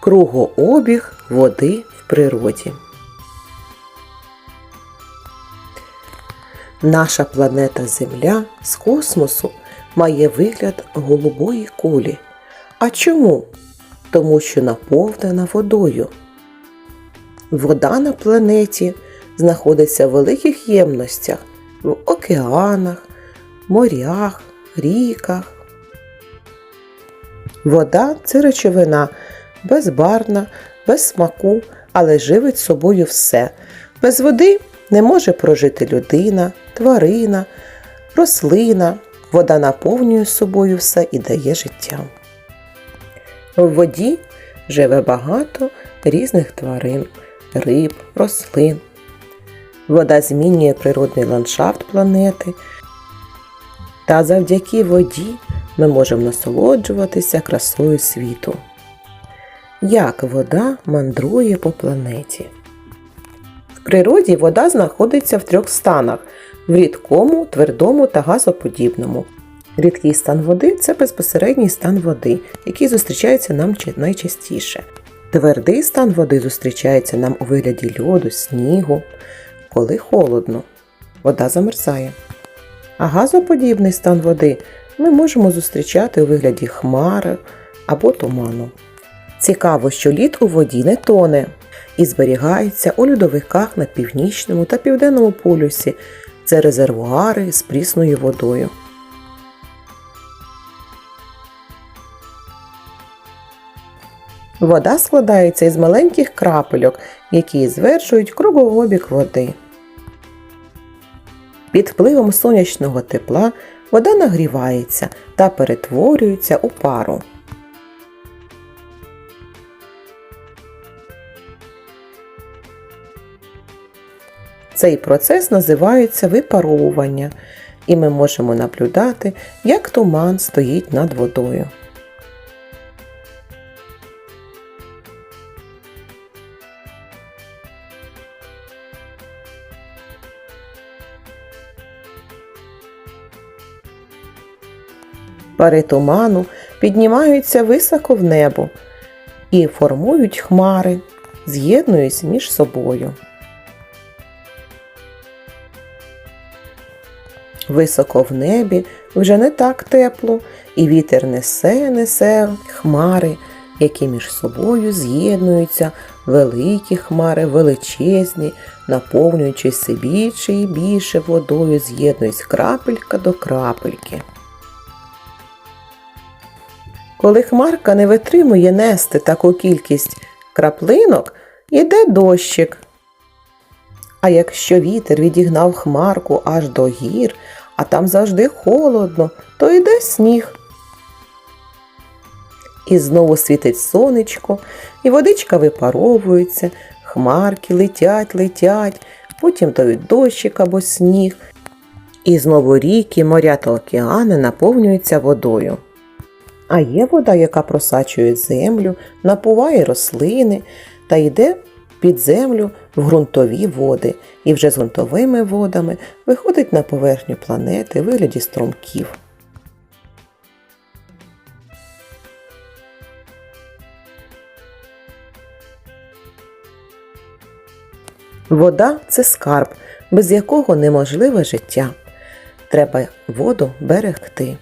Кругообіг води в природі. Наша планета Земля з космосу має вигляд голубої кулі. А чому? Тому що наповнена водою. Вода на планеті знаходиться в великих ємностях в океанах, морях, ріках. Вода це речовина безбарвна, без смаку, але живить собою все. Без води не може прожити людина, тварина, рослина. Вода наповнює собою все і дає життя. В воді живе багато різних тварин, риб, рослин. Вода змінює природний ландшафт планети. Та завдяки воді ми можемо насолоджуватися красою світу. Як вода мандрує по планеті? В природі вода знаходиться в трьох станах в рідкому, твердому та газоподібному. Рідкий стан води це безпосередній стан води, який зустрічається нам найчастіше. Твердий стан води зустрічається нам у вигляді льоду, снігу, коли холодно, вода замерзає. А газоподібний стан води ми можемо зустрічати у вигляді хмари або туману. Цікаво, що лід у воді не тоне і зберігається у льодовиках на північному та південному полюсі. Це резервуари з прісною водою. Вода складається із маленьких крапельок, які звершують кругообіг води. Під впливом сонячного тепла вода нагрівається та перетворюється у пару. Цей процес називається випаровування, і ми можемо наблюдати, як туман стоїть над водою. Пари туману піднімаються високо в небо і формують хмари, з'єднуються між собою. Високо в небі вже не так тепло, і вітер несе, несе хмари, які між собою з'єднуються, великі хмари, величезні, наповнюючись все більше і більше водою, з'єднуюсь крапелька до крапельки. Коли хмарка не витримує нести таку кількість краплинок, іде дощик. А якщо вітер відігнав хмарку аж до гір, а там завжди холодно, то йде сніг. І знову світить сонечко, і водичка випаровується, хмарки летять, летять, потім дають дощик або сніг, і знову ріки, моря та океани наповнюються водою. А є вода, яка просачує землю, напуває рослини та йде під землю в ґрунтові води, і вже з ґрунтовими водами виходить на поверхню планети в вигляді струмків. Вода це скарб, без якого неможливе життя. Треба воду берегти.